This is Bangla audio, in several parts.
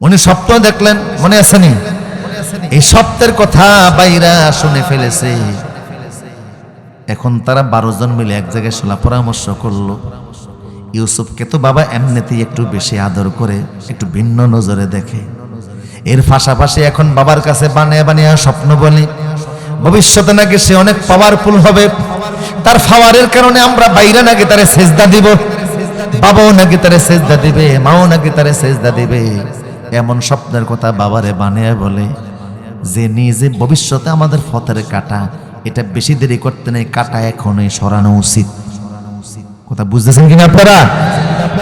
উনি স্বপ্ন দেখলেন, মনে আসেনি এই স্বপ্নের কথা বাইরা শুনে ফেলেছে। এখন তারা বারো জন মিলে এক জায়গায় শোলা পরামর্শ করল। ইউসুফকে তো বাবা এমনিতেই একটু বেশি আদর করে, একটু ভিন্ন নজরে দেখে। এর পাশাপাশি এখন বাবার কাছে বানিয়ে বানিয়ে স্বপ্ন বলি, ভবিষ্যতে নাকি সে অনেক পাওয়ারফুল হবে। তার ফাওয়ারের কারণে আমরা বাইরে নাকি তারে সেজদা দিব, বাবাও নাকি তারে সেজদা দিবে, মাও নাকি তারে সেজদা দিবে। এমন স্বপ্নের কথা বাবারে বানিয়ে বলে যে নিজে ভবিষ্যতে আমাদের ফতের কাটা, এটা বেশি দেরি করতে নেই, কাটা এখনই সরানো উচিত। কথা বুঝতেছেন কিনা আপনারা?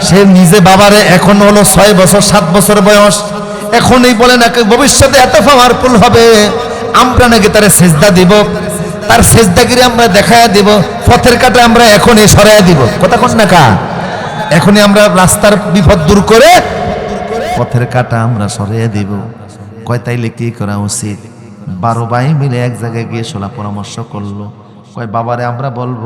সে নিজে বাবারে এখন হলো ছয় বছর, সাত বছর বয়স, এখনই বলে নাকি ভবিষ্যতে এত পাওয়ারফুল হবে, আমরা নাকি তারে সেজদা দিব, তার সেজদাগিরি আমরা দেখায় দিব, পথের কাটে আমরা এখনই সরাইয়া দিব। কথা কোন না কা? এখনই আমরা রাস্তার বিপদ দূর করে পথের কাটা আমরা সরিয়ে দিব। কয়, তাইলে কি করা উচিত? বারো ভাই মিলে এক জায়গায় গিয়ে সোলা পরামর্শ করল। কয়, বাবারে, আমরা বলব,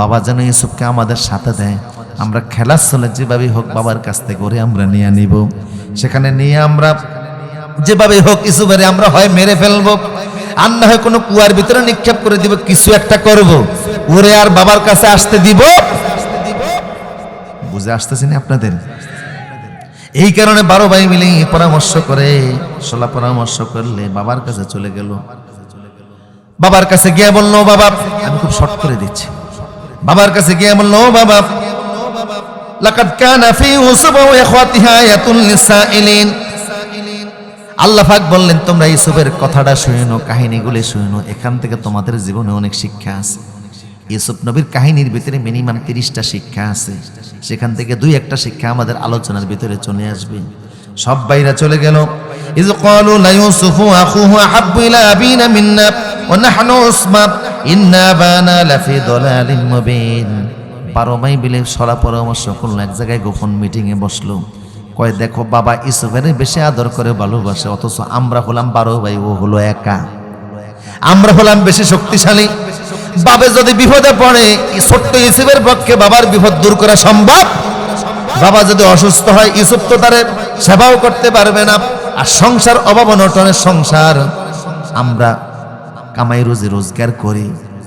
বাবা যেন ইউসুফকে আমাদের সাথে দেয়। আমরা খেলার চলে যেভাবেই হোক বাবার কাছ থেকে করে আমরা নিয়ে নিব। সেখানে নিয়ে আমরা যেভাবেই হোক ইসুফের আমরা হয় মেরে ফেলব। আর না হয় কোনো কুয়ার ভিতরে নিক্ষেপ করে দিব, কিছু একটা করব। ওরে আর বাবার কাছে আসতে দিব। বুঝে আসতেছি না আপনাদের? এই কারণে বারো ভাই মিলে পরামর্শ করে, সোলা পরামর্শ করলে বাবার কাছে চলে গেল। বাবার কাছে গিয়ে বলল, বাবা, আমি খুব শর্ট করে দিচ্ছি। বাবার কাছে গিয়ে বলল, "ও বাবা, লাকাদ কানা ফি ইউসুফ ওয়া ইখওয়াতিহা আয়াতুল লিসাইলিন আল্লাহ পাক বললেন, তোমরা ইউসুফের কথাটা শুনো, কাহিনীগুলি শুনো। এখান থেকে তোমাদের জীবনে অনেক শিক্ষা আছে। ইউসুফ নবীর কাহিনীর ভিতরে মিনিমাম তিরিশটা শিক্ষা আছে। সেখান থেকে দুই একটা শিক্ষা আমাদের আলোচনার ভিতরে চলে আসবে। সব বাইরা চলে গেল। ইজ ক্বালু লা ইউসুফু আখুহু আহাব্বু ইলা আবিনা মিন্না ওয়া নাহনু উসমা ইন্না বানা লাফি দালালিন মুবিন। বারো মাই বিলে সরা পরামর্শ করল, এক জায়গায় গোপন মিটিং এ বসল। কয়, দেখো, বাবা ইসুফের বেশি আদর করে ভালোবাসে, অথচ আমরা হলাম বারো ভাই, ও হলো একা। আমরা হলাম বেশি শক্তিশালী বাবে যদি বিপদে পড়ে ছোট্ট ইউসুফের পক্ষে বাবার বিপদ দূর করা সম্ভব? বাবা যদি অসুস্থ হয়, ইউসুফ তো তারে সেবাও করতে পারবে না। আর সংসার অভাব অনটনের সংসার। আমরা কামাই রুজি রোজগার করি,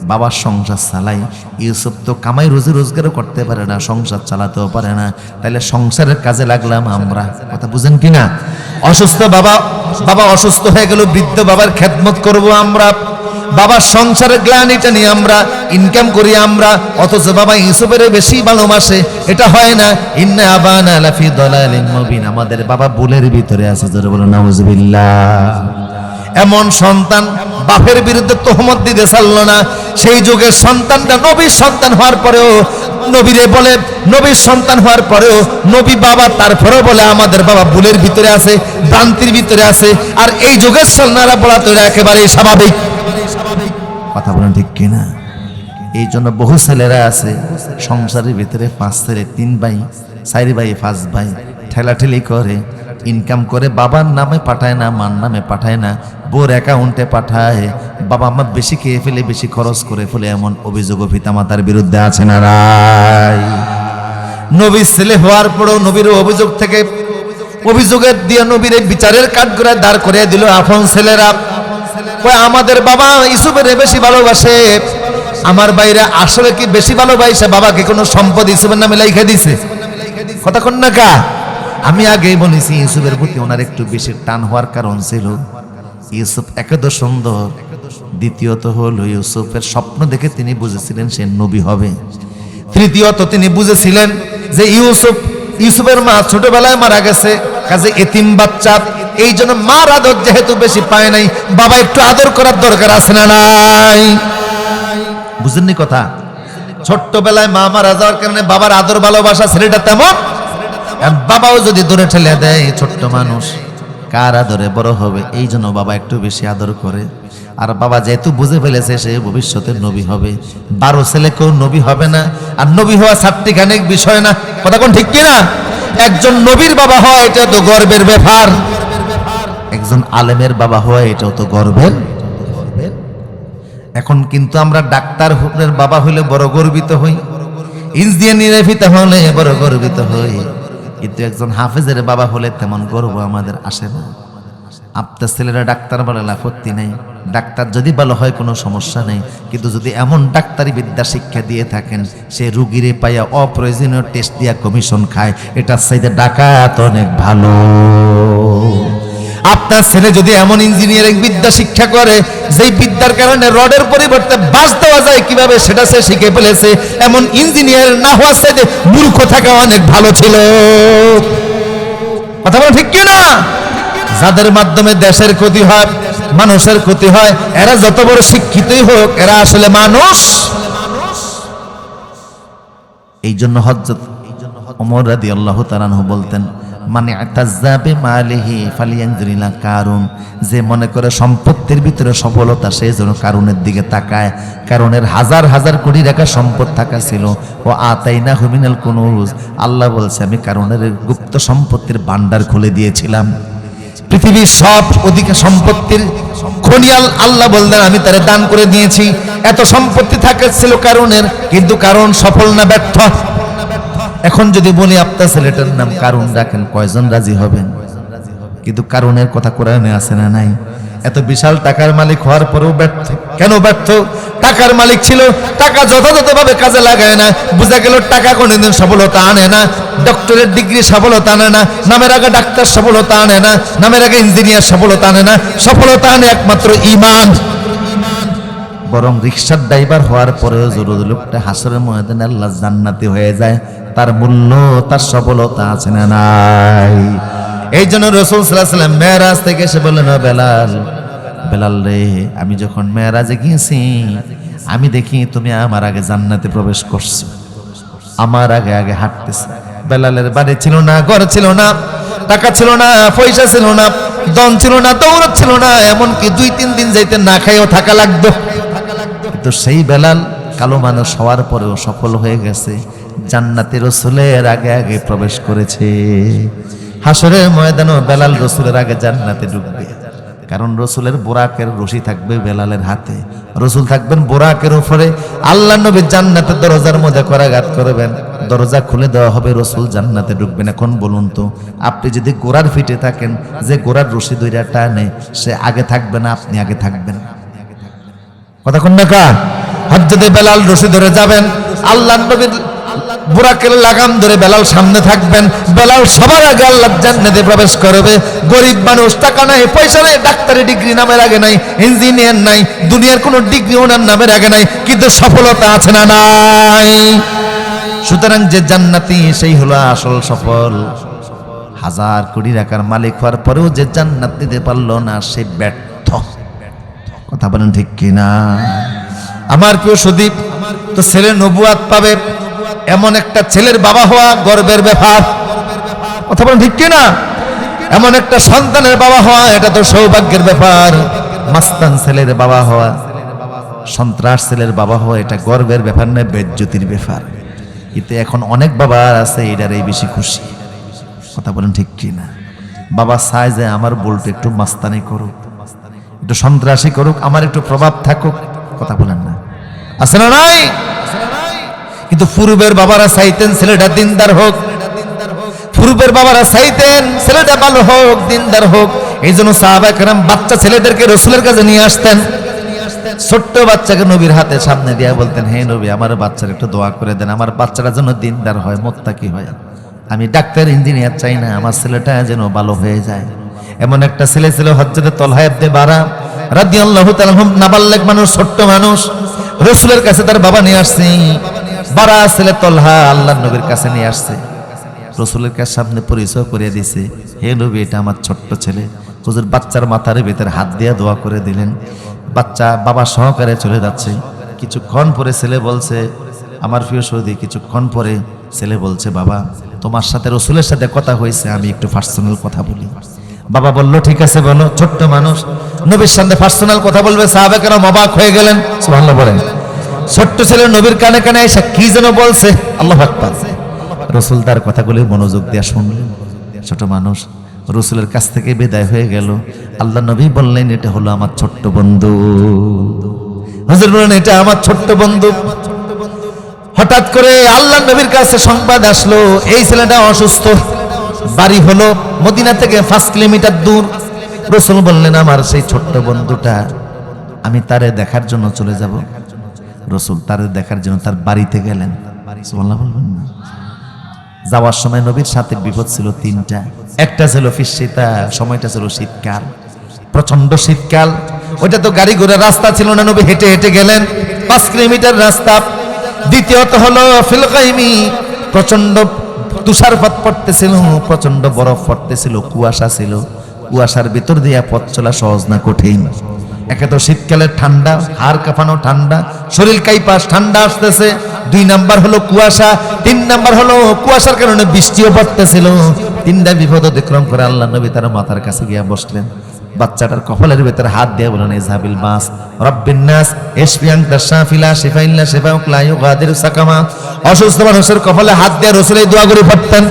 বাবার সংসার চালাই। ইউসুফ তো কামাই রুজি রোজগারও করতে পারে না, সংসার চালাতেও পারে না। তাহলে সংসারের কাজে লাগলাম আমরা। কথা বুঝেন কি না অসুস্থ বাবা বাবা অসুস্থ হয়ে গেল, বৃদ্ধ বাবার খেদমত করব আমরা। বাবার সংসারের গ্লানিটা নিয়ে আমরা ইনকাম করি আমরা, অথচ বাবা ইউসুফের বেশি ভালোবাসে, এটা হয় না। ইন্না আবানা লাফি দলালিন মুবিন, আমাদের বাবা বুলের ভিতরে আছে, জোরে বলো নাউজুবিল্লাহ। এমন সন্তান বাপের বিরুদ্ধে তোহমত দিতে চাললো না, সেই যুগের সন্তানটা নবীর সন্তান হওয়ার পরেও, নবীরে বলে, নবীর সন্তান হওয়ার পরেও, নবী বাবা, তারপরেও বলে, আমাদের বাবা ভুলের ভিতরে আছে, ভ্রান্তির ভিতরে আছে, আর এই যুগের সন্ন্যারা বলা তো এটা স্বাভাবিক। কথা বলেন ঠিক কিনা এই জন্য বহু ছেলেরা আছে, সংসারের ভিতরে পাঁচ ছেলে, তিন ভাই, চারি ভাই, পাঁচ ভাই, ঠেলাঠেলি করে ইনকাম করে, বাবার নামে পাঠায় না, মার নামে পাঠায় না বোর অ্যাকাউন্টে পাঠায়, বাবা আমার বেশি খেয়ে ফেলে, বেশি খরচ করে ফেলে, এমন অভিযোগ পিতামাতার বিরুদ্ধে আছে না রাই নবীর ছেলে হওয়ার পরেও নবীর অভিযোগ থেকে, অভিযোগের দিয়ে নবীর বিচারের কাঠগড়ায় দাঁড় করে দিল আপন ছেলেরা। আমাদের বাবা ইসুফের বেশি ভালোবাসে। আমার বাইরে আসলে কি বেশি ভালোবাসে? বাবাকে কোনো সম্পদ ইসুফের নামে লাইখা দিছে? কথা না কা? আমি আগেই বলেছি, ইউসুফের প্রতি ওনার একটু বেশি টান হওয়ার কারণ ছিল। ইউসুফ একেদ সুন্দর। দ্বিতীয়ত হলো, ইউসুফের স্বপ্ন দেখে তিনি বুঝেছিলেন সে নবী হবে। তৃতীয়ত তিনি বুঝেছিলেন যে ইউসুফ, ইউসুফের মা ছোটবেলায় মারা গেছে। কাজে এতিম বাচ্চা, এই জন্য মার আদর যেহেতু বেশি পায় নাই, বাবা একটু আদর করার দরকার আছে না নাই? বুঝেননি কথা? ছোট্টবেলায় মা মারা যাওয়ার কারণে বাবার আদর ভালোবাসা ছেলেটা তেমন? বাবাও যদি দূরে ঠেলে দেয় ছোট্ট মানুষ কার আদরে বড় হবে? এই জন্য বাবা একটু বেশি আদর করে। আর বাবা যেহেতু বুঝে ফেলেছে, সে ভবিষ্যতে নবী হবে। বারো ছেলে কেউ নবী হবে না। আর নবী হওয়া সাতটি খানিক বিষয় না। কথা কোন ঠিক কিনা? একজন নবীর বাবা হয় এটা তো গর্বের ব্যাপার। একজন আলেমের বাবা হয়, এটাও তো গর্বের। এখন কিন্তু আমরা ডাক্তার হুকুরের বাবা হইলে বড় গর্বিত হই। ইঞ্জিনিয়ারের পিতা হলে বড় গর্বিত হই। কিন্তু একজন হাফেজের বাবা হলে তেমন গর্ব আমাদের আসে না। আপনার ছেলেরা ডাক্তার বলে লাফত্তি নেই। ডাক্তার যদি ভালো হয়, কোনো সমস্যা নেই। কিন্তু যদি এমন ডাক্তারি বিদ্যা শিক্ষা দিয়ে থাকেন, সে রুগীরে পাইয়া অপ্রয়োজনীয় টেস্ট দিয়া কমিশন খায়। এটার চাইতে ডাকাত অনেক ভালো। আপনার ছেলে যদি এমন ইঞ্জিনিয়ারিং বিদ্যা শিক্ষা করে, যেই বিদ্যার কারণে রডের পরিবর্তে বাস দেওয়া যায়, কীভাবে সেটা সে শিখে ফেলেছে? এমন ইঞ্জিনিয়ার না হওয়ার চাইতে মূর্খ থাকা অনেক ভালো ছিল। কথা বলো ঠিক কি না যাদের মাধ্যমে দেশের ক্ষতি হয়, মানুষের ক্ষতি হয়, এরা যত বড় শিক্ষিতই হোক, এরা আসলে মানুষ। এই জন্য হজরত আল্লাহ বলতেন মানে যে মনে করে সম্পত্তির ভিতরে সফলতা দিকে তাকায়। কারণের হাজার হাজার কোটি টাকা সম্পদ থাকা ছিল। ও আল্লাহ বলছে, আমি কারণের গুপ্ত সম্পত্তির ভান্ডার খুলে দিয়েছিলাম। পৃথিবীর সব অধিক সম্পত্তির খনিয়াল আল্লাহ বললেন, আমি তারে দান করে দিয়েছি। এত সম্পত্তি থাকার ছিল কারণের কিন্তু কারণ সফল না ব্যর্থ। এখন যদি বলি, আপনার ছেলেটার নাম কারণ রাখেন কয়জন রাজি হবেন? কিন্তু কারণের কথা কোরআনে আছে না নাই? এত বিশাল টাকার মালিক হওয়ার পরেও ব্যর্থ। কেন ব্যর্থ? টাকার মালিক ছিল, টাকা যথাযথভাবে কাজে লাগায় না। বোঝা গেল টাকা কোনোদিন সফলতা আনে না। ডক্টরের ডিগ্রি সফলতা আনে না। নামের আগে ডাক্তার সফলতা আনে না। নামের আগে ইঞ্জিনিয়ার সফলতা আনে না। সফলতা আনে একমাত্র ইমান। বরং রিক্সার ড্রাইভার হওয়ার পরেও জরুরি লোকটা হাসরের ময়দানে আল্লাহ জান্নাতি হয়ে যায়। তার মূল্য, তার সফলতা আছে না নাই? এই জন্য রসুল সাল্লাম মেয়েরাজ থেকে এসে বললেন, "ও বেলাল বেলাল রে, আমি যখন মেয়েরাজে গিয়েছি, আমি দেখি তুমি আমার আগে জান্নাতে প্রবেশ করছ। আমার আগে আগে হাঁটতেছে। বেলালের বাড়ি ছিল না, ঘর ছিল না, টাকা ছিল না, পয়সা ছিল না দন ছিল না দৌড় ছিল না, এমনকি দুই তিন দিন যাইতে না খাইও থাকা লাগতো। কিন্তু সেই বেলাল কালো মানুষ হওয়ার পরেও সফল হয়ে গেছে জান্নাতের রসুলের আগে আগে প্রবেশ করেছে। হাসরের ময়দানও বেলাল রসুলের আগে জান্নাতে ঢুকবে কারণ রসুলের বোরাকের রশি থাকবে বেলালের হাতে। রসুল থাকবেন বোরাকের উপরে। আল্লাহ নবী জান্নাতের দরজার মধ্যে করাঘাত করবেন। দরজা খুলে দেওয়া হবে, রসুল জান্নাতে ঢুকবেন এখন বলুন তো, আপনি যদি গোড়ার ফিটে থাকেন, যে গোড়ার রশি দইরা টানে, সে আগে থাকবে না, আপনি আগে থাকবেন? কথা কোন না হজ্জতে বেলাল রশি ধরে যাবেন, আল্লাহ নবীর বুরাকের লাগাম ধরে বেলাল সামনে থাকবেন। বেলাল সবার আগে আল্লাহ জান্নাতে প্রবেশ করবে। গরিব মানুষ, টাকা নাই, পয়সা নাই, ডাক্তারি ডিগ্রি নামের আগে নাই, ইঞ্জিনিয়ার নাই, দুনিয়ার কোনো ডিগ্রি ওনার নামের আগে নাই, কিন্তু সফলতা আছে না নাই? সুতরাং যে জান্নাতি, সেই হলো আসল সফল। হাজার কোটি টাকার মালিক হওয়ার পরেও যে জান্নাত দিতে পারল না, সে ব্যর্থ। কথা বলেন ঠিক কিনা? আমার প্রিয় সুদীপ, তো ছেলে নবুয়াত পাবে। এমন একটা ছেলের বাবা হওয়া গর্বের ব্যাপার। কথা বলেন ঠিক কিনা? এমন একটা সন্তানের বাবা হওয়া, এটা তো সৌভাগ্যের ব্যাপার। মাস্তান ছেলের বাবা হওয়া, সন্ত্রাস ছেলের বাবা হওয়া, এটা গর্বের ব্যাপার নয় বেজ্যোতির ব্যাপার। কিন্তু এখন অনেক বাবা আছে এটার এই বেশি খুশি। কথা বলেন ঠিক কিনা? বাবা চায় যে আমার বলতে একটু মাস্তানি করুক, একটু সন্ত্রাসী করুক, আমার একটু প্রভাব থাকুক। কথা বলেন না। আছে না নাই? কিন্তু পূর্বের বাবারা চাইতেন ছেলেটা দিনদার হোক। পূর্বের বাবারা চাইতেন ছেলেটা ভালো হোক, দিনদার হোক। এই জন্য সাহাবাহাম বাচ্চা ছেলেদেরকে রসুলের কাছে নিয়ে আসতেন। ছোট্ট বাচ্চাকে নবীর হাতে সামনে দিয়া বলতেন, হে নবী, আমার বাচ্চার একটু দোয়া করে দেন। আমার বাচ্চাটা যেন দিনদার হয়, মোত্তাকি হয়। আমি ডাক্তার, ইঞ্জিনিয়ার চাই না, আমার ছেলেটা যেন ভালো হয়ে যায়। এমন একটা ছেলে ছিল হজ্জতে তলহায়তে বারা রাদি আল্লাহ নাবাল্লেক মানুষ, ছোট্ট মানুষ। রসুলের কাছে তার বাবা নিয়ে আসছে। বারা ছেলে তলহা আল্লাহ নবীর কাছে নিয়ে আসছে। রসুলের কাছে সামনে পরিচয় করিয়ে দিছে, হে নবী, এটা আমার ছোট্ট ছেলে। হুজুর বাচ্চার মাথার ভেতরে হাত দিয়ে দোয়া করে দিলেন। বাচ্চা বাবা সহকারে চলে যাচ্ছে। কিছুক্ষণ পরে ছেলে বলছে, আমার প্রিয় সৌদি, কিছুক্ষণ পরে ছেলে বলছে, বাবা, তোমার সাথে রসুলের সাথে কথা হয়েছে, আমি একটু পার্সোনাল কথা বলি। বাবা বলল, ঠিক আছে, বলো, ছোট্ট মানুষ। নবীর সামনে পার্সোনাল কথা বলবে সাহাবেকেরা অবাক হয়ে গেলেন। সুবহানাল্লাহ বলেন। ছোট্ট ছেলে নবীর কানে কানে এসে কি যেন বলছে? আল্লাহ আকবার। রসুল তার কথাগুলি মনোযোগ দিয়া শুনলেন। ছোট মানুষ রসুলের কাছ থেকে বিদায় হয়ে গেল। আল্লাহ নবী বললেন, এটা হলো আমার ছোট্ট বন্ধু। হুজুর বললেন, এটা আমার ছোট্ট বন্ধু। হঠাৎ করে আল্লাহ নবীর কাছে সংবাদ আসলো, এই ছেলেটা অসুস্থ। বাড়ি হলো মদিনা থেকে পাঁচ কিলোমিটার দূর। রসুল বললেন, আমার সেই ছোট্ট বন্ধুটা, আমি তারে দেখার জন্য চলে যাব। রসুল তারে দেখার জন্য তার বাড়িতে গেলেন। বলবেন না? যাওয়ার সময় নবীর সাথে বিপদ ছিল তিনটা। একটা ছিল ফিসিতা, সময়টা ছিল শীতকাল। প্রচণ্ড শীতকাল। ওইটা তো গাড়ি ঘোড়ার রাস্তা ছিল না, নবী হেঁটে হেঁটে গেলেন। পাঁচ কিলোমিটার রাস্তা। দ্বিতীয়ত হলো ফিলকাইমি প্রচণ্ড তুষারপাত পড়তেছিল প্রচণ্ড বরফ পড়তেছিল, কুয়াশা ছিল। কুয়াশার ভিতর দিয়া পথ চলা সহজ না কঠিন। একে তো শীতকালের ঠান্ডা, হাড় কাঁপানো ঠান্ডা, শরীর কাইপাস ঠান্ডা আসতেছে। দুই নাম্বার হলো কুয়াশা, তিন নাম্বার হলো কুয়াশার কারণে বৃষ্টিও পড়তেছিল। তিনটা বিপদ অতিক্রম করে আল্লাহ নবী তার মাথার কাছে গিয়া বসলেন। বাচ্চাটার কপালের ভেতরে হাত দিয়ে বলেন ইজহাবিল মাস, রব্বিন নাস ইশফিয়ান তাশাফিলা শিফাইল্লা, শিফাউক লা ইউগাদিরু সাকামা। অসুস্থ মানুষের কপালে হাত দিয়ে রাসূল দোয়া করে পড়তেন।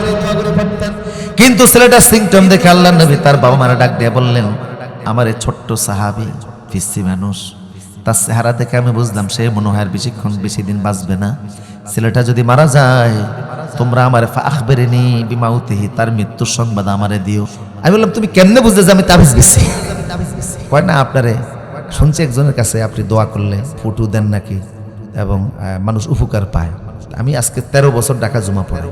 কিন্তু ছেলেটা সিংটম দেখে আল্লাহ নবী তার বাবা মারা ডাক দিয়ে বললেন, আমার এই ছোট্ট সাহাবি ফিসি মানুষ। তার চেহারা দেখে আমি বুঝলাম, সে মনে হয় বেশিক্ষণ বেশি দিন বাঁচবে না। ছেলেটা যদি মারা যায়, তোমরা আমার আখবেরেনি বিমাউতিহি, তার মৃত্যুর সংবাদ আমারে দিও। আমি বললাম, তুমি কেমনে বুঝলে যে আমি তাবিজ দিছি কয়, না, আপনারে শুনছি একজনের কাছে আপনি দোয়া করলে ফুটু দেন নাকি? এবং মানুষ উপকার পায়। আমি আজকে তেরো বছর ঢাকা জমা পড়ে।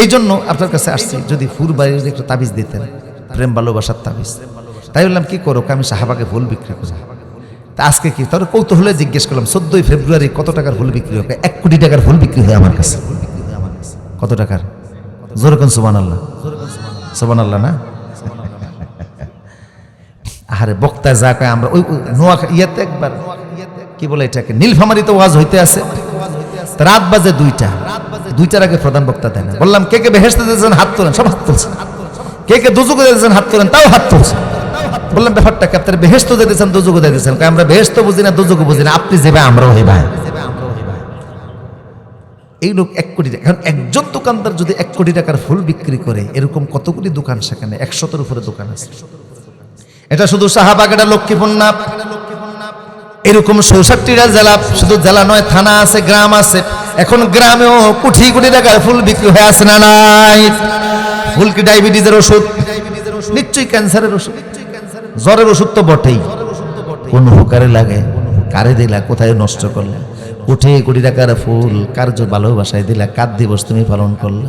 এই জন্য আপনার কাছে আসছি, যদি ফুল বাড়ির একটু তাবিজ দিতেন, প্রেম ভালোবাসার তাবিজ। তাই বললাম, কি করো? আমি সাহাবাকে ফুল বিক্রি করি তা আজকে কি? তাহলে কৌতূহলে জিজ্ঞেস করলাম, চোদ্দই ফেব্রুয়ারি কত টাকার ফুল বিক্রি হবে? এক কোটি টাকার ফুল বিক্রি হয় আমার কাছে। কত টাকার? জোরকন সুবান আল্লাহ সুবান আল্লাহ না? আরে বক্তা যা কয়, আমরা ওই নোয়া ইয়েতে একবার, কি বলে এটাকে? নীলফামারিতে ওয়াজ হইতে আছে। রাত বাজে দুইটা। দুইটার আগে প্রধান বক্তা দেয় না বললাম, কে কে বেহেস্তে দিয়েছেন? হাত তোলেন, সব হাত তুলছে কে কে দুজুকে দিয়েছেন? হাত তোলেন, তাও হাত তুলছে বললাম ব্যাপারটা কি? আপনার বেহেস্ত দিয়েছেন দুজুকে দিয়েছেন কয়, আমরা বেহেস্ত বুঝি না দুজুকে বুঝি না। আপনি যেবে, আমরাও হই ভাই। এই লোক এক কোটি টাকা। এখন একজন দোকানদার যদি এক কোটি টাকার ফুল বিক্রি করে, এরকম কতগুলি দোকান সেখানে? একশতের উপরে দোকান আছে। এটা শুধু শাহবাগ এটা লক্ষ্মীপুর না। এরকম চৌষট্টিটা জেলা, শুধু জেলা নয়, থানা আছে, গ্রাম আছে। এখন গ্রামেও কোটি কোটি টাকার ফুল বিক্রি হয়ে আছে না নাই? ফুল কি ডায়াবেটিসের ওষুধ? নিশ্চয়ই ক্যান্সারের ওষুধ। জ্বরের ওষুধ তো বটেই। কোন উপকারে লাগে, কারে দিলা, কোথায় নষ্ট করলে? কোটি কোটি টাকার ফুল, কার্য ভালোবাসায় দিলা, কার দিবস তুমি পালন করলে?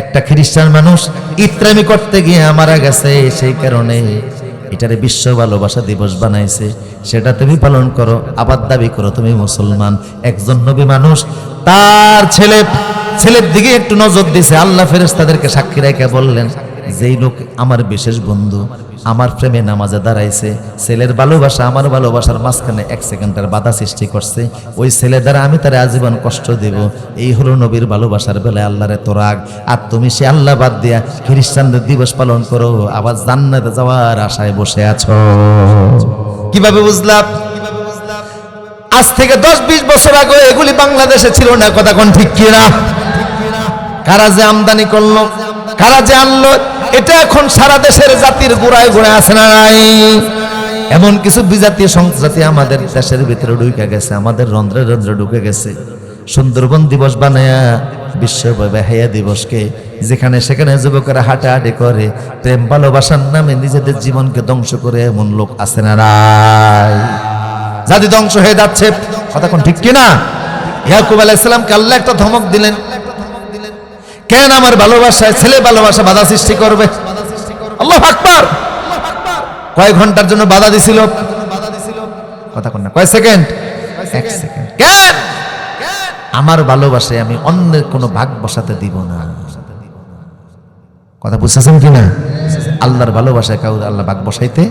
একটা খ্রিস্টান মানুষ ইত্রামি করতে গিয়ে মারা গেছে, সেই কারণে এটারে বিশ্ব ভালোবাসা দিবস বানাইছে। সেটা তুমি পালন করো, আবার দাবি করো, তুমি মুসলমান। একজন নবী মানুষ, তার ছেলে, ছেলের দিকে একটু নজর দিছে। আল্লাহ ফেরেস তাদেরকে সাক্ষী রেখে বললেন, যেই লোক আমার বিশেষ বন্ধু আমার প্রেমে নামাজে দাঁড়াইছে। ছেলের ভালোবাসা আমার ভালোবাসার মাঝখানে এক সেকেন্ডের বাধা সৃষ্টি করছে। ওই ছেলে দ্বারা আমি তার আজীবন কষ্ট দেব। এই হলো নবীর ভালোবাসার বেলায় আল্লাহর এত রাগ। আর তুমি সে আল্লাহ বাদ দিয়া খ্রিস্টানদের দিবস পালন করো। আবার জান্নাতে যাওয়ার আশায় বসে আছো। কীভাবে বুঝলাম? আজ থেকে দশ বিশ বছর আগে এগুলি বাংলাদেশে ছিল না। কথা কোন ঠিক কিনা? কারা যে আমদানি করল? কারা যে আনলো? এটা এখন সারা দেশের জাতির গোড়ায় গোড়ায় আছে না নাই? এমন কিছু বিজাতি সংজাতি আমাদের দেশের ভিতরে ঢুকে গেছে, আমাদের রন্ধ্রে রন্ধ্রে ঢুকে গেছে। সুন্দরবন দিবস বানায়া বিশ্ব হেয়া দিবসকে যেখানে সেখানে যুবকেরা হাঁটাহাঁটি করে, প্রেম, ভালোবাসার নামে নিজেদের জীবনকে ধ্বংস করে এমন লোক আছে না নাই? জাতি ধ্বংস হয়ে যাচ্ছে। কথা কোন ঠিক কিনা? ইয়াকুব আলাইসালামকে আল্লাহ একটা ধমক দিলেন। কেন আমার ভালোবাসায় ছেলে ভালোবাসা বাধা সৃষ্টি করবে? আল্লাহ আকবার। কয় ঘণ্টার জন্য বাধা দিছিল? কথা কোন কয় সেকেন্ড? এক সেকেন্ড। কেন? আমার ভালোবাসায় আমি অন্যের কোনো ভাগ বসাতে দিব না। কথা বুঝতেছেন কি না আল্লাহর ভালোবাসায় কাউ আল্লাহ ভাগ বসাইতে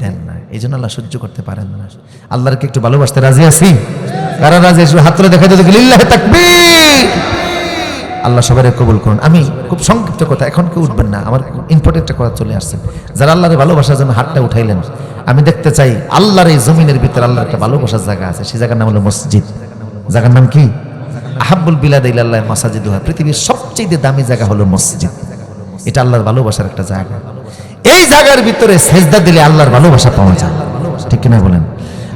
দেন না। এই জন্য আল্লাহ সহ্য করতে পারেন না। আল্লাহরকে একটু ভালোবাসতে রাজি আছি? কারা রাজি? আছি হাত তুলে দেখা। দিতে লিল্লাহ তাকবীর। আল্লাহ সবাই কবুল করুন। আমি খুব সংক্ষিপ্ত কথা, এখন কেউ উঠবেন না, আমার ইম্পর্টেন্ট কথা চলে আসছে। যারা আল্লাহরে ভালোবাসার জন্য হাতটা উঠাইলেন, আমি দেখতে চাই আল্লাহর এই জমিনের ভিতরে আল্লাহর একটা ভালোবাসার জায়গা আছে, সেই জায়গার নাম হলো মসজিদ। জায়গার নাম কি? আহাব্বুল বিলাদ ইল্লাল্লাহ মাসাজিদ হয় পৃথিবীর সবচেয়ে দামি জায়গা হলো মসজিদ। এটা আল্লাহর ভালোবাসার একটা জায়গা। এই জায়গার ভিতরে সেজদা দিলে আল্লাহর ভালোবাসা পাওয়া যায়। ঠিক কিনা বলেন?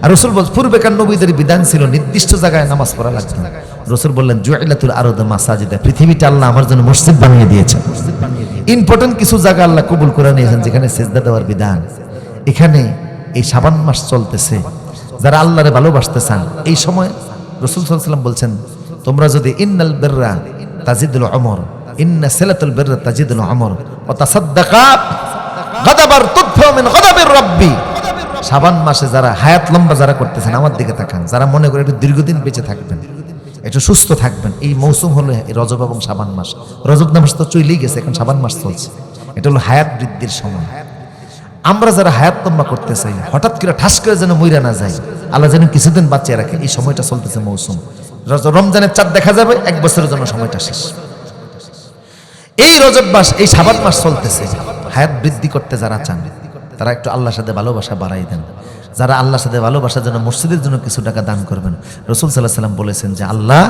আর রসুল বল, পূর্বেকার নবীদের বিধান ছিল নির্দিষ্ট জায়গায় নামাজ পড়া লাগবে না রসুল বললেন জুয়াইলাতুল আরদ মাসাজিদা, পৃথিবীটা আল্লাহ আমার জন্য মসজিদ বানিয়ে দিয়েছেন। ইম্পর্টেন্ট কিছু জায়গা আল্লাহ কবুল করে নিয়েছেন, যেখানে সেজদা দেওয়ার বিধান। এখানে এই সাবান মাস চলতেছে। যারা আল্লাহরে ভালোবাসতে চান এই সময় রসুল সাল্লাম বলছেন, তোমরা যদি ইন্নাল বেররা তাজিদুল অমর ইন্না সেলাতুল বেররা তাজিদুল অমর ও তাসাদ্দাকা সাবান মাসে যারা হায়াত লম্বা যারা করতেছেন, আমার দিকে তাকান। যারা মনে করে একটু দীর্ঘদিন বেঁচে থাকবেন। একটু সুস্থ থাকবেন। এই মৌসুম হলো রজব এবং সাবান মাস। রজব মাস তো চলেই গেছে, এখন সাবান মাস চলছে। এটা হলো হায়াত বৃদ্ধির সময়। আমরা যারা হায়াত লম্বা করতে চাই, হঠাৎ করে ঠাস করে যেন মইরা না যায় আল্লাহ যেন কিছুদিন বাঁচিয়ে রাখে, এই সময়টা চলতেছে মৌসুম। রমজানের চাঁদ দেখা যাবে, এক বছরের জন্য সময়টা শেষ। এই রজব মাস, এই সাবান মাস চলতেছে। হায়াত বৃদ্ধি করতে যারা চান, তারা একটু আল্লাহর সাথে ভালোবাসা বাড়াই দেন। যারা আল্লাহর সাথে ভালোবাসার জন্য মসজিদের জন্য কিছু টাকা দান করবেন। রসুল সাল্লাহ সাল্লাম বলেছেন যে, আল্লাহ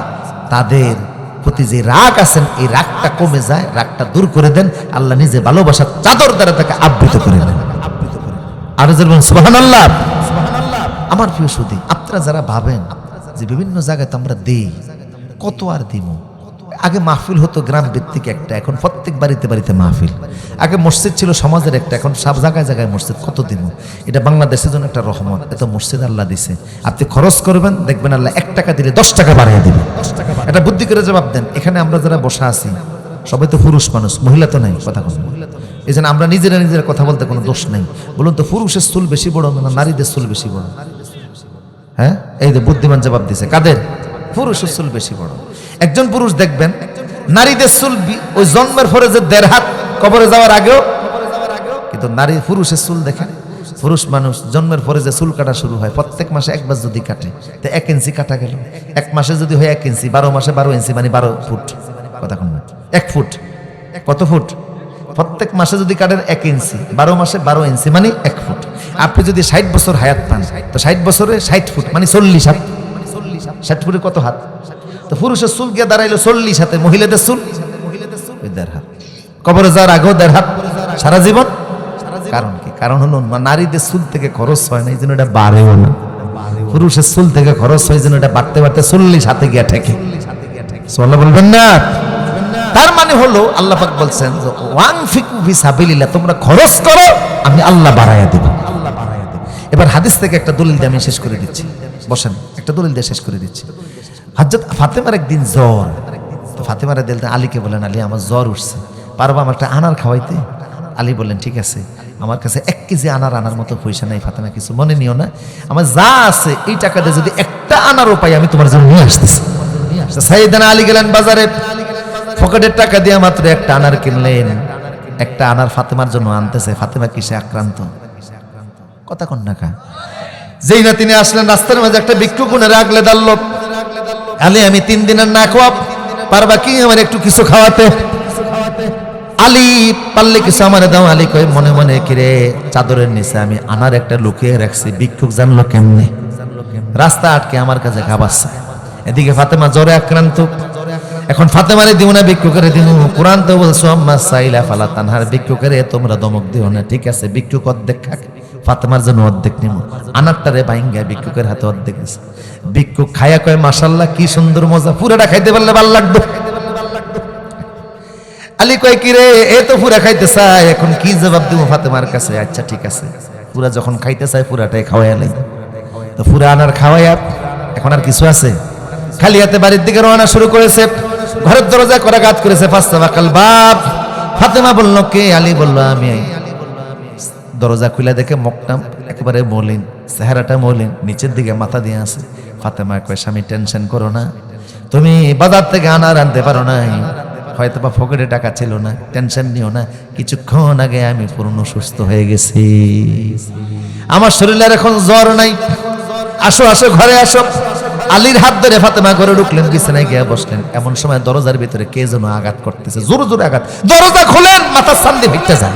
তাদের প্রতি যে রাগ আছেন, এই রাগটা কমে যায়, রাগটা দূর করে দেন। আল্লাহ নিজে ভালোবাসার চাদর দ্বারা তাকে আবৃত করে দেন আর সুবাহান আল্লাহ আমার প্রিয় সুদী, আপনারা যারা ভাবেন যে বিভিন্ন জায়গায় তো আমরা দিই, কত আর দিব আগে মাহফিল হতো গ্রাম ভিত্তিক একটা, এখন প্রত্যেক বাড়িতে বাড়িতে মাহফিল। আগে মসজিদ ছিল সমাজের একটা, এখন সব জায়গায় জায়গায় মসজিদ কত দিব এটা বাংলাদেশের জন্য একটা রহমত, এত মসজিদ আল্লাহ দিছে। আপনি খরচ করবেন, দেখবেন আল্লাহ এক টাকা দিলে দশ টাকা বাড়িয়ে দিবে। এটা বুদ্ধি করে জবাব দেন, এখানে আমরা যারা বসা আছি, সবাই তো পুরুষ মানুষ, মহিলা তো নাই, কথা কথা এই জন্য আমরা নিজেরা নিজেরা কথা বলতে কোনো দোষ নেই। বলুন তো, পুরুষের চুল বেশি বড় না নারীদের চুল বেশি বড়? হ্যাঁ? এই যে বুদ্ধিমান জবাব দিছে, কাদের? পুরুষের চুল বেশি বড়। একজন পুরুষ দেখবেন নারীদের চুল ওই জন্মের পরে যে দেড় হাত কবরে যাওয়ার আগেও, কিন্তু নারী পুরুষের চুল দেখেন পুরুষ মানুষ জন্মের পরে যে চুল কাটা শুরু হয়, প্রত্যেক মাসে একবার যদি কাটে, তো এক ইঞ্চি কাটা গেল। এক মাসে যদি হয় এক ইঞ্চি, বারো মাসে বারো ইঞ্চি মানে বারো ফুট। কথা কোন এক ফুট। কত ফুট? প্রত্যেক মাসে যদি কাটেন এক ইঞ্চি, বারো মাসে বারো ইঞ্চি মানে এক ফুট। আপনি যদি ষাট বছর হায়াত পান, তো ষাট বছরে ষাট ফুট মানে চল্লিশ হাত। ষাট ফুটে কত হাত? তো পুরুষের চুল গিয়ে দাঁড়াইলো চল্লিশ হাতে মহিলাদের চুল? দেড় হাত। কবরে যাওয়ার আগেও দেড় হাত। সারা জীবন? কারণ কি? কারণ হলো নারীদের চুল থেকে খরচ হয় না এই জন্য এটা বাড়েও না। পুরুষের চুল থেকে খরচ হয় যেন এটা বাড়তে বাড়তে চল্লিশ হাতে গিয়া ঠেকে। সোল্লা বলবেন না? তার মানে হলো আল্লাহ পাক বলছেন যে, ওয়াং ফিকু ফি সাবিলিল্লাহ তোমরা খরচ করো আমি আল্লাহ বাড়াইয়া দেব। এবার হাদিস থেকে একটা দলিল দিয়ে আমি শেষ করে দিচ্ছি। বসেন একটা দলিল দিয়ে শেষ করে দিচ্ছি। হজরত ফাতেমার একদিন জ্বর। ফাতেমারা দিল আলীকে বলেন আলী, আমার জ্বর উঠছে। পারব আমার একটা আনার খাওয়াইতে? আলী বললেন, ঠিক আছে। আমার কাছে এক কেজি আনার আনার মতো পয়সা নাই। ফাতেমা, কিছু মনে নিও না। আমার যা আছে, এই টাকা দিয়ে যদি একটা আনারও পাই, আমি তোমার জন্য নিয়ে আসতেছি। সাইদানা আলী গেলেন বাজারে। পকেটের টাকা দিয়ে মাত্র একটা আনার কিনলেন। একটা আনার ফাতেমার জন্য আনতেছে। ফাতেমা কিসে আক্রান্ত? কথা কন না যেই না তিনি আসলেন, রাস্তার মাঝে একটা বিক্ষু কোণে রাখলে দাঁড়ল। আলী, আমি তিন দিনের না খাওয়া পারবা কি আমার একটু কিছু খাওয়াতে? আলী পারলে কিছু আমার দাও। আলী কই মনে মনে কিরে, চাদরের নিচে আমি আনার একটা লুকিয়ে রাখছি। ভিক্ষুক জানলো কেমনে? রাস্তা আটকে আমার কাছে খাবাচ্ছে এদিকে ফাতেমা জ্বরে আক্রান্ত। এখন ফাতেমারে দিও না, ভিক্ষুকের দিও। কোরআন তো বলছো, আম্মা সাইলা ফালা তানহার। ভিক্ষুকের তোমরা দমক দিও না। ঠিক আছে, ভিক্ষুক অর্ধেক খাক। ফাতেমার জন্য অর্ধেক নিম। আনারটারে বাইঙ্গা ভিক্ষুকের হাতে অর্ধেক আছে ভিক্ষুক খায়া কয় মাসাল্লাহ কি সুন্দর মজা। পুরাটা খাইতে পারলে ভালো লাগতো। আলী কয়, কি রে, এ তো পুরা খাইতে চায়। এখন কি জবাব দিব ফাতেমার কাছে? আচ্ছা ঠিক আছে। পুরা যখন খাইতে চায়, পুরাটাই খাওয়াই আলাই তো পুরা আনার খাওয়াইয়া, এখন আর কিছু আছে? খালি হাতে বাড়ির দিকে রওনা শুরু করেছে। ঘরের দরজা করা গাত করেছে পাঁচটা বাকাল বাপ। ফাতেমা বলল, কে? আলী বলল, আমি। দরজা খুলে দেখে মকটাম একেবারে মলিন, চেহারাটা মলিন, নিচের দিকে মাথা দিয়ে আছে। ফাতেমা কয়, স্বামী, টেনশন করো না। তুমি বাজার থেকে আনার আনতে পারো নাই। হয়তো বা ফকেটে টাকা ছিল না, টেনশন নিও না। কিছুক্ষণ আগে আমি পূর্ণ সুস্থ হয়ে গেছি। আমার শরীরের এখন জ্বর নাই। আসো আসো, ঘরে আসো। আলীর হাত ধরে ফাতেমা ঘরে ঢুকলেন, বিছানায় গিয়ে বসলেন। এমন সময় দরজার ভিতরে কে যেন আঘাত করতেছে, জোরে জোরে আঘাত। দরজা খুলেন, মাথার সামনে ভিটতে যান।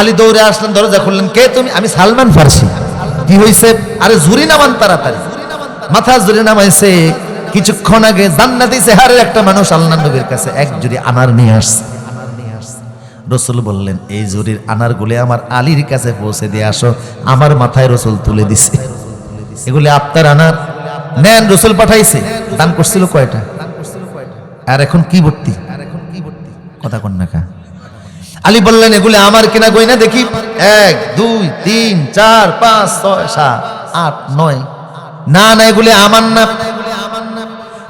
আলী দৌড়ে আসলেন, দরজা খুললেন, কে তুমি? আমি সালমান ফার্সি। কি হয়েছে আরে জুরি নামান তাড়াতাড়ি। মাথা জুরি নামাইছে কিছুক্ষণ আগে জান্নাতি চেহারের একটা মানুষ আল্লাহ নবীর কাছে এক জুড়ি আনার নিয়ে আসছে। রসুল বললেন, এই জুরির আনার গুলে আমার আলীর কাছে পৌঁছে দিয়ে আসো, আমার মাথায় রসুল তুলে দিছে। এগুলি আপনার আনার? নেন, রসুল পাঠাইছে। দান করছিল কয়টা? আর এখন কি ভর্তি? আর কথা কন না কা। আলী বললেন, এগুলি আমার কিনা গয়না? দেখি, এক, দুই, তিন, চার, পাঁচ, ছয়, সাত, আট, নয়। না না, এগুলি আমার না।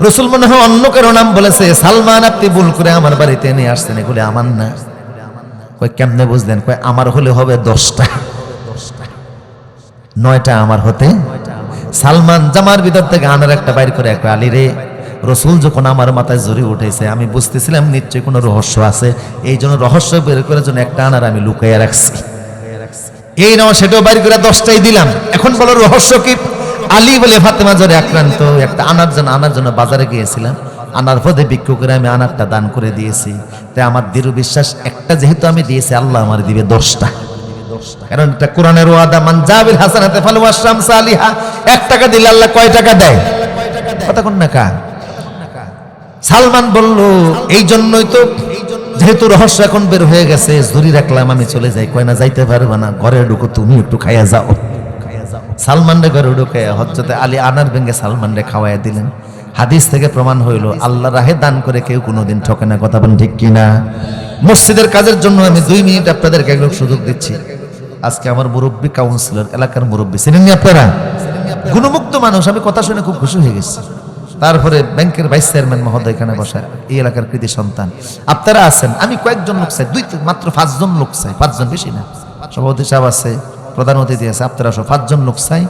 রসুল মনে হয় অন্য কারও নাম বলেছে, সালমান, আপনি ভুল করে আমার বাড়িতে নিয়ে আসছেন, এগুলি আমার না। কয়, কেমনে বুঝলেন? কয়, আমার হলে হবে দশটা। নয়টা আমার হতে। সালমান জামার ভিতর থেকে আনার একটা বাইর করে এক আলী রে রসুল যখন আমার মাথায় জড়ি উঠেছে, আমি বুঝতেছিলাম নিশ্চয়ই কোনো রহস্য আছে। এই জন্য রহস্য বের করে জন্য একটা আনার আমি লুকাইয়া রাখছি। এই নাও, সেটাও বাইর করে দশটাই দিলাম। এখন বলো রহস্য কি? আলী বলে ফাতেমা জ্বরে আক্রান্ত, একটা আনার জন্য আনার জন্য বাজারে গিয়েছিলাম। আনার পদে বিক্ষু করে আমি আনারটা দান করে দিয়েছি। তাই আমার দৃঢ় বিশ্বাস, একটা যেহেতু আমি দিয়েছি, আল্লাহ আমার দিবে দশটা। কারণ এটা কোরআনের ওয়াদা, মান জাবিল হাসানাতে ফালু আশরাম সালিহা। এক টাকা দিলে আল্লাহ কয় টাকা দেয়? কথা কোন না কা? সালমান বলল, এই জন্যই তো যেহেতু রহস্য এখন বের হয়ে গেছে ধরি রাখলাম, আমি চলে যাই। কয়, না, যাইতে পারবে না, ঘরে ঢুকো, তুমি একটু খাইয়া যাও। সালমান রে ঘরে ঢুকে হজরতে আলী আনার ভেঙ্গে সালমান রে খাওয়াইয়া দিলেন। হাদিস থেকে প্রমাণ হইল আল্লাহ রাহে দান করে কেউ কোনোদিন ঠকে না, কথা বলেন ঠিক কিনা? মসজিদের কাজের জন্য আমি দুই মিনিট আপনাদেরকে একদম সুযোগ দিচ্ছি। আজকে আমার মুরব্বী কাউন্সিলর এলাকার মুরব্বী, চিনেননি আপনারা? গুণমুক্ত মানুষ, আমি কথা শুনে খুব খুশি হয়ে গেছি। তারপরে ব্যাংকের ভাইস চেয়ারম্যান মহোদয় এখানে বসা এই এলাকার কৃতি সন্তান। আপনারা আছেন, আমি কয়েকজন লোক চাই, দুই মাত্র পাঁচজন লোক চাই, পাঁচজন বেশি না। সভাপতি সাহেব আছে, প্রধান অতিথি আছে, আপনারা সব পাঁচজন লোক চাই।